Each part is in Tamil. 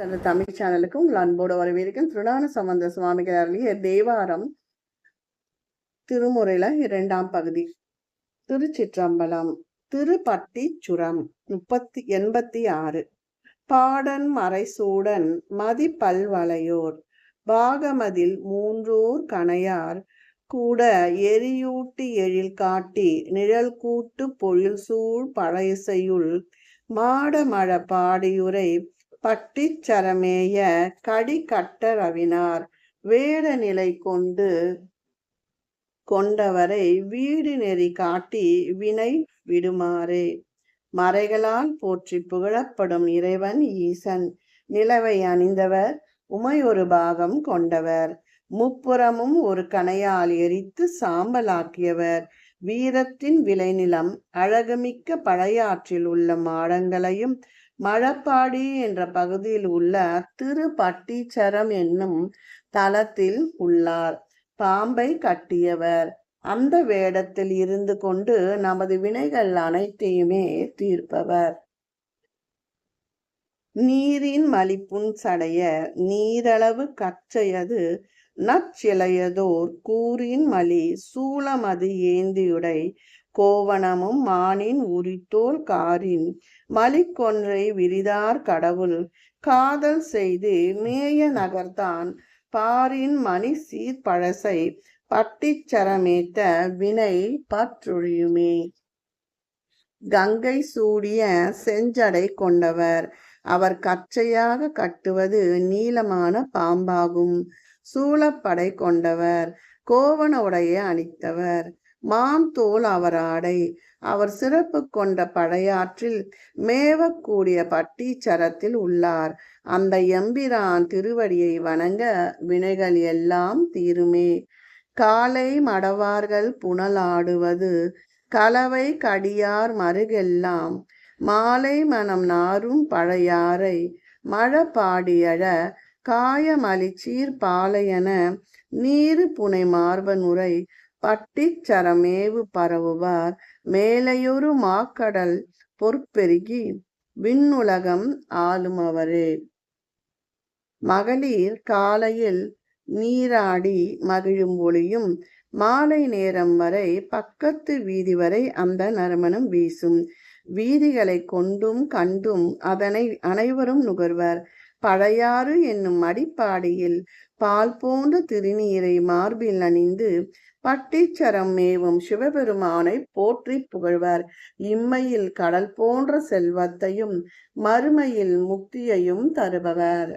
தனது தமிழ் சேனலுக்கு உங்கள் அன்போடு வரவேற்கிறேன். திருடான சம்பந்த சுவாமிகள் அருளிய தேவாரம் திருமுறையில இரண்டாம் பகுதி. திருச்சிற்றம்பலம் திருப்பட்டி சுரம் முப்பத்தி எண்பத்தி ஆறு. பாடன் மறைசூடன் மதி பல்வளையோர் பாகமதில் மூன்றோர் கணையார் கூட எரியூட்டி எழில் காட்டி நிழல் கூட்டு பொழில் சூழ் பழையசையுள் மாடமழ பாடியுரை பட்டிச்சரமேய கடி கட்ட ரவினார். வேட நிலை கொண்டு கொண்டவரை வீடு நெறி காட்டி வினை விடுமாறே. மறைகளால் போற்றி புகழப்படும் இறைவன் ஈசன். நிலவை அணிந்தவர் உமையொரு பாகம் கொண்டவர். முப்புறமும் ஒரு கணையால் எரித்து சாம்பலாக்கியவர். வீரத்தின் விளைநிலம் அழகுமிக்க பழையாற்றில் உள்ள மாடங்களையும் மழப்பாடி என்ற பகுதியில் உள்ள திருப்பட்டீச்சரம் என்னும் தலத்தில் உள்ளார். பாம்பை கட்டியவர். அந்த வேடத்தில் இருந்து கொண்டு நமது வினைகள் அனைத்தையுமே தீர்ப்பவர். நீரின் மலிப்புண் சடைய நீரளவு கச்சையது நச்சிலையதோர் கூறின் மலி சூளமது ஏந்தியுடை கோவணமும் மானின் உரித்தோல் காரின் மலிக்கொன்றை விரிதார் கடவுள். காதல் செய்து மேய நகர்தான் பாரின் மணி சீர்பழசை பட்டிச்சரமேத்த வினை பற்றொழியுமே. கங்கை சூடிய செஞ்சடை கொண்டவர் அவர் கச்சையாக கட்டுவது நீளமான பாம்பாகும். சூளப்படை கொண்டவர் கோவண உடைய அணித்தவர் மாம் தோல் அவர் ஆடை அவர் சிறப்பு கொண்ட படையாற்றில் மேவக்கூடிய பட்டீச்சரத்தில் உள்ளார். அந்த எம்பிரான் திருவடியை வணங்க வினைகள் எல்லாம் தீருமே. காலை மடவார்கள் புனலாடுவது கலவை கடியார் மருகெல்லாம் மாலை மனம் நாரும் பழையாறை மழ பாடியழ காயமலிச்சீர் பாலையன நீரு புனை மார்பனுரை பட்டிச்சரமேவு பரவுவார். மேலையொரு மாக்கடல் பொற்பெருகி விண்ணுலகம் ஆளும் அவரே மகளிர் காலையில் நீராடி மகிழும் ஒளியும் மாலை நேரம் வரை பக்கத்து வீதி வரை அந்த நறுமணம் வீசும். வீதிகளை கொண்டும் கண்டும் அதனை அனைவரும் நுகர்வர். பழையாறு என்னும் அடிப்பாடியில் பால் போன்ற திருநீரை மார்பில் அணிந்து பட்டிச்சரம் மேவும் சிவபெருமானை போற்றி புகழ்வர். இம்மையில் கடல் போன்ற செல்வத்தையும் மறுமையில் முக்தியையும் தருபவர்.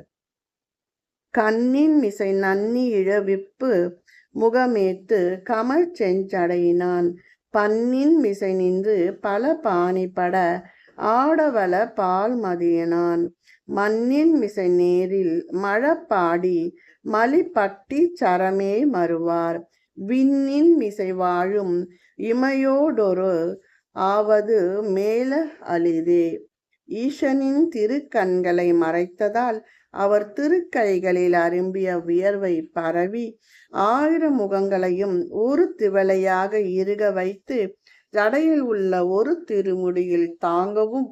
கண்ணின் மிசை நன்னி இழவிப்பு முகமேத்து கமல் செஞ்சடையினான். பன்னின் மிசை நின்று பல பாணிப்பட ஆடவள பால் மதியனான். மண்ணின் மிசை நேரில் மழப்பாடி மலிப்பட்டி சரமே மறுவார். விண்ணின் மிசை வாழும் இமையோடொரு ஆவது மேல அளிதே ஈசனின் திருக்கண்களை மறைத்ததால் அவர் திருக்கைகளில் அரும்பிய வியர்வை பரவி ஆயிரம் முகங்களையும் ஒரு திவலையாக இருக வைத்து ஜடையில் உள்ள ஒரு திருமுடியில் தாங்கவும்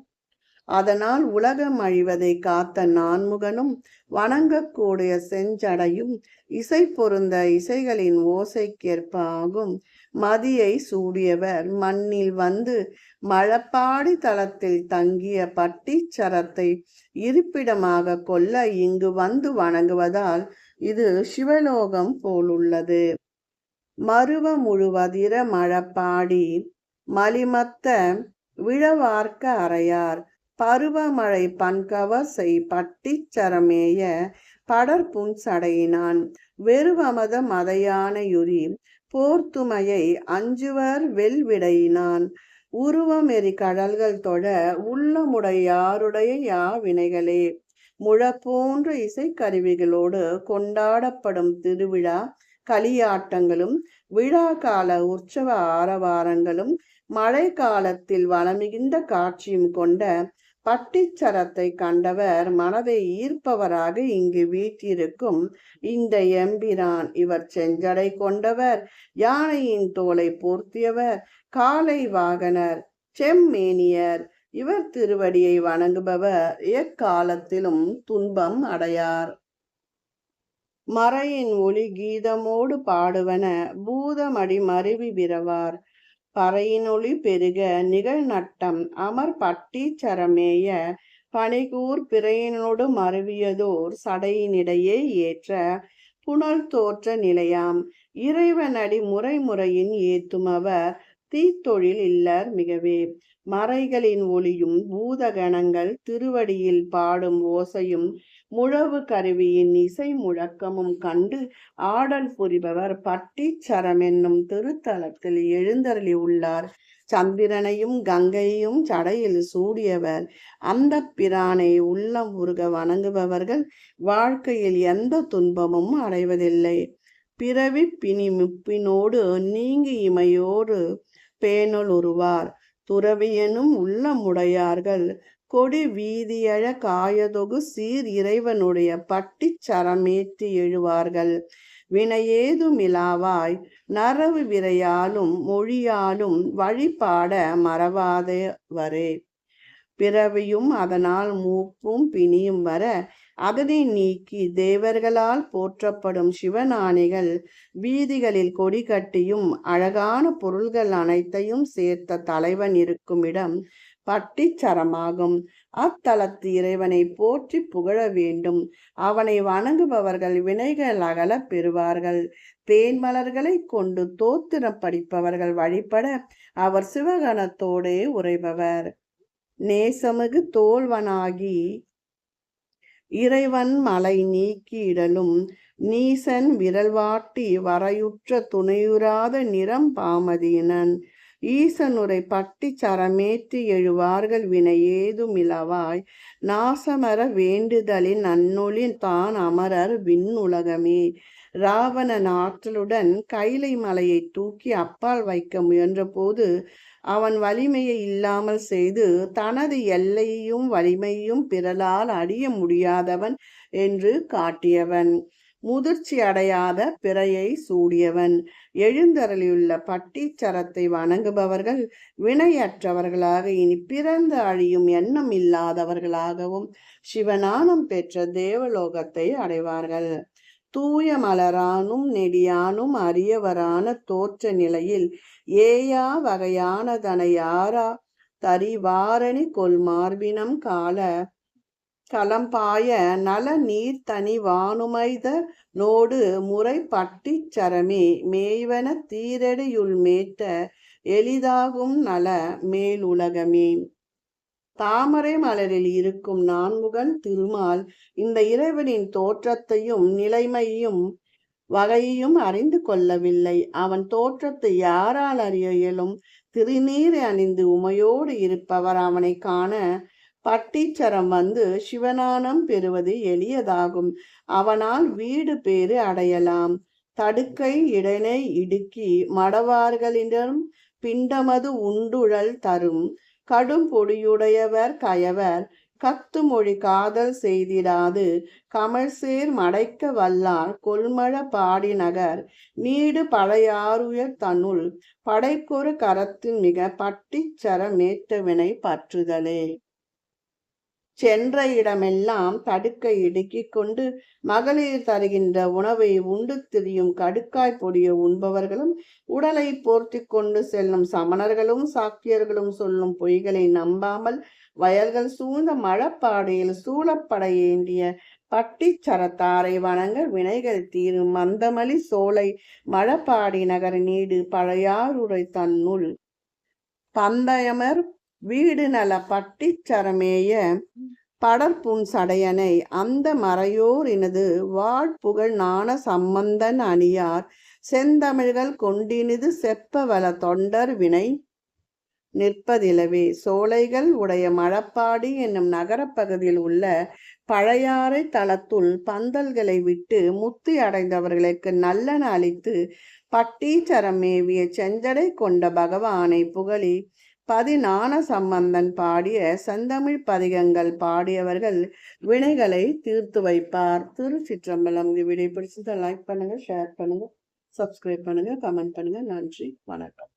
அதனால் உலகம் அழிவதை காத்த நான்முகனும் வணங்கக்கூடிய செஞ்சடையும் இசை பொருந்த இசைகளின் ஓசைக்கேற்ப ஆகும். மதியை சூடியவர் மண்ணில் வந்து மழப்பாடி தளத்தில் தங்கிய பட்டிச்சரத்தை இருப்பிடமாக கொள்ள இங்கு வந்து வணங்குவதால் இது சிவலோகம் போலுள்ளது. மருவ முழுவதிர மழப்பாடி மலிமத்த விழவார்க்க அறையார் பருவமழை பண்கவசை பட்டிச்சரமேய படர்புன் சடையினான். வெறுவமத மதையானையுரி போர்த்துமையை அஞ்சுவர் வெல்விடையினான். உருவமெறி கடல்கள் தொழ உள்ளமுடையாருடைய யாவினைகளே? முழப்போன்ற இசைக்கருவிகளோடு கொண்டாடப்படும் திருவிழா களியாட்டங்களும் விழா கால உற்சவ ஆரவாரங்களும் மழை காலத்தில் வளமிகுந்த காட்சியும் கொண்ட பட்டிச்சரத்தை கண்டவர் மனதை ஈர்ப்பவராக இங்கு வீற்றிருக்கும் இந்த எம்பிரான். இவர் செஞ்சடை கொண்டவர் யானையின் தோலை போர்த்தியவர் காலை வாகனர் செம்மேனியர். இவர் திருவடியை வணங்குபவர் எக்காலத்திலும் துன்பம் அடையார். மறையின் ஒளி கீதமோடு பாடுவன பூதமடி மருவி விரவார். பறையினொளி பெருக நிகழ்நட்டம் அமர் பட்டி சரமேய பனிகூர் பிறையினோடு மருவியதோர் சடையினிடையே ஏற்ற புனல் தோற்ற நிலையாம். இறைவனடி முறை முறையின் ஏத்துமவர் தீத்தொழில் இல்லர் மிகவே. மறைகளின் ஒளியும் பூதகணங்கள் திருவடியில் பாடும் ஓசையும் முழவு கருவியின் இசை முழக்கமும் கண்டு ஆடல் புரிபவர் பட்டிச்சரம் என்னும் திருத்தலத்தில் எழுந்தருளி உள்ளார். சந்திரனையும் கங்கையும் சடையில் சூடியவர். அந்த பிரானை உள்ளம் உருக வணங்குபவர்கள் வாழ்க்கையில் எந்த துன்பமும் அடைவதில்லை. பிறவி பிணி முப்பினோடு நீங்கி இமையோடு பேணுல் உருவார். துறவியனும் உள்ளமுடையார்கள். கொடி வீதியழ காயதொகு சீர் இறைவனுடைய பட்டிச் சரமேற்றி எழுவார்கள். வினையேதுமிலாவாய் நரவு விரையாலும் மொழியாலும் வழிபாட மறவாதவரே பிறவியும் அதனால் மூப்பும் பிணியும் வர அகதி நீக்கி தேவர்களால் போற்றப்படும் சிவநாணிகள் வீதிகளில் கொடி கட்டியும் அழகான பொருள்கள் அனைத்தையும் சேர்த்த தலைவன் இருக்கும் இடம் பட்டிச்சரமாகும். அத்தலத்து இறைவனை போற்றி புகழ வேண்டும். அவனை வணங்குபவர்கள் வினைகள் அகல பெறுவார்கள். தேன்மலர்களை கொண்டு தோத்திரம் படிப்பவர்கள் வழிபட அவர் சிவகணத்தோடே உறைபவர். நேசமிகு தோல்வனாகி இறைவன் மலை நீக்கிடலும் நீசன் விரல்வாட்டி வரையுற்ற துணையுறாத நிறம் பாமதியினன். ஈசனுரை பட்டி சரமேற்றி எழுவார்கள் வினை ஏதுமிலவாய். நாசமர வேண்டுதலின் அந்நொழின் தான் அமரர் விண்ணுலகமே. ராவணன் ஆற்றலுடன் கைலை மலையை தூக்கி அப்பால் வைக்க முயன்றபோது அவன் வலிமையை இல்லாமல் செய்து தனது எல்லையையும் வலிமையும் பிறலால் அடிய முடியாதவன் என்று காட்டியவன். முதிர்ச்சி அடையாத பிறையை சூடியவன். எழுந்தருளியுள்ள பட்டிச்சரத்தை வணங்குபவர்கள் வினையற்றவர்களாக இனி பிறந்து அழியும் எண்ணம் இல்லாதவர்களாகவும் சிவநானம் பெற்ற தேவலோகத்தை அடைவார்கள். தூய மலரானும் நெடியானும் அரியவரான தோற்ற நிலையில் ஏயா வகையானதனையாரா தரிவாரணி கொல்மார்பினம் கால களம்பாய நல நீர் தனி வானுமைத நோடு முறை பட்டி சரமே மேய்வன தீரடியுள் மேட்ட எளிதாகும் நல மேலுலகமே. தாமரை மலரில் இருக்கும் நான்முகன் திருமால் இந்த இறைவனின் தோற்றத்தையும் நிலைமையும் வகையையும் அறிந்து கொள்ளவில்லை. அவன் தோற்றத்தை யாரால் அறிய இயலும்? திருநீர் அணிந்து உமையோடு இருப்பவர் அவனை காண பட்டீச்சரம் வந்து சிவனானம் பெறுவது எளியதாகும். அவனால் வீடு பேறு அடையலாம். தடுக்கை இடனை இடுக்கி மடவார்களிடம் பிண்டமது உண்டுழல் தரும். கடும் பொடியுடையவர் கயவர் கத்து மொழி காதல் செய்திடாது கமல்சேர் மடைக்க வல்லார் கொல்மழ பாடி நகர் நீடு பழையாறுயர் தன்னுள் படைக்கொரு கரத்தின் மிக பட்டிச்சர மேட்டவினை பற்றுதலே. சென்ற இடமெல்லாம் தடுக்கை இடுக்கிக் கொண்டு மகளிர் தருகின்ற உணவை உண்டு திரியும் கடுக்காய் பொடிய உண்பவர்களும் உடலை போர்த்தி கொண்டு செல்லும் சமணர்களும் சாக்கியர்களும் சொல்லும் பொய்களை நம்பாமல் வயல்கள் சூழ்ந்த மழப்பாடையில் சூழப்பட ஏந்திய பட்டிச்சரத்தாரை வணங்க வினைகள் தீரும் மந்தமலி சோலை மழப்பாடி நகர் நீடு பழையாருரை தன்னுள். பந்தயமர் வீடு நல பட்டிச்சரமேய படற்புண் சடையனை அந்த மறையோரினது வாட்புகழ் நாண சம்பந்தன் அணியார் செந்தமிழ்கள் கொண்டினிது செப்பவல தொண்டர் வினை நிற்பதிலவே. சோலைகள் உடைய மழப்பாடி என்னும் நகரப்பகுதியில் உள்ள பழையாறை தளத்துள் பந்தல்களை விட்டு முத்தி அடைந்தவர்களுக்கு நல்லன அளித்து பட்டீச்சரம் மேவிய செஞ்சடை கொண்ட பகவானை புகழி பதினான சம்பந்தன் பாடிய செந்தமிழ் பதிகங்கள் பாடியவர்கள் வினைகளை தீர்த்து வைப்பார். திருச்சிற்றம்பலம் இந்த வீடியோ பிடிச்சதை லைக் பண்ணுங்க ஷேர் பண்ணுங்க சப்ஸ்கிரைப் பண்ணுங்க கமெண்ட் பண்ணுங்க. நன்றி வணக்கம்.